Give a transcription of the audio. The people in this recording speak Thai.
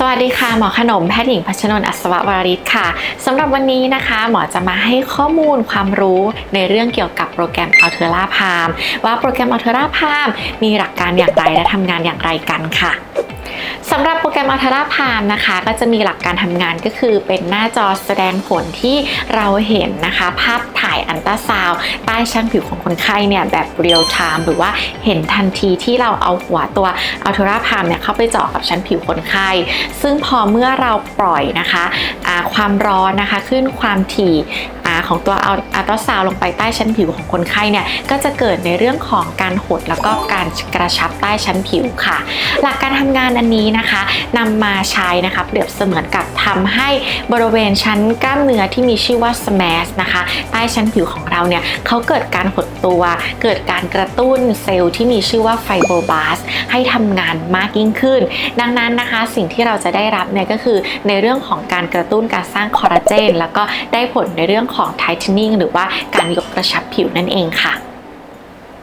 สวัสดีค่ะหมอขนมแพทย์หญิงพัชนนอัศววริศค่ะสำหรับวันนี้นะคะ หมอจะมาให้ข้อมูลความรู้ในเรื่องเกี่ยวกับโปรแกรมอัลเทอร่าพามว่าโปรแกรมอัลเทอร่าพามมีหลักการอย่างไรและทำงานอย่างไรกันค่ะ สำหรับโปรแกรม a l t e r a p a l m นะคะ ก็จะมีหลักการทำงานก็คือเป็นหน้าจอแสดงผลที่เราเห็นนะคะ ภาพถ่ายอันตราซาวใต้ชั้นผิวของคนไข้เนี่ยแบบเรียลไทม์หรือว่าเห็นทันทีที่เราเอาหัวตัว a l t e r a p a l m เนี่ยเข้าไปเจาะกับชั้นผิวคนไข้ ซึ่งพอเมื่อเราปล่อยนะคะอ่าความร้อนนะคะขึ้นความถี่ ของตัวเอาอัลตราซาวลงไปใต้ชั้นผิวของคนไข้เนี่ยก็จะเกิดในเรื่องของการหดแล้วก็การกระชับใต้ชั้นผิวค่ะ หลักการทำงานอันนี้นะคะนำมาใช้นะคะเปรียบเสมือนกับทำให้บริเวณชั้นกล้ามเนื้อที่มีชื่อว่า SMAS นะคะ ใต้ชั้นผิวของเราเนี่ยเขาเกิดการหดตัว เกิดการกระตุ้นเซลล์ที่มีชื่อว่าไฟโบบาสให้ทำงานมากยิ่งขึ้น ดังนั้นนะคะสิ่งที่เราจะได้รับเนี่ยก็คือในเรื่องของการกระตุ้นการสร้างคอลลาเจนแล้วก็ได้ผลในเรื่องของไทเทนิ่งหรือว่าการยกกระชับผิวนั่นเองค่ะ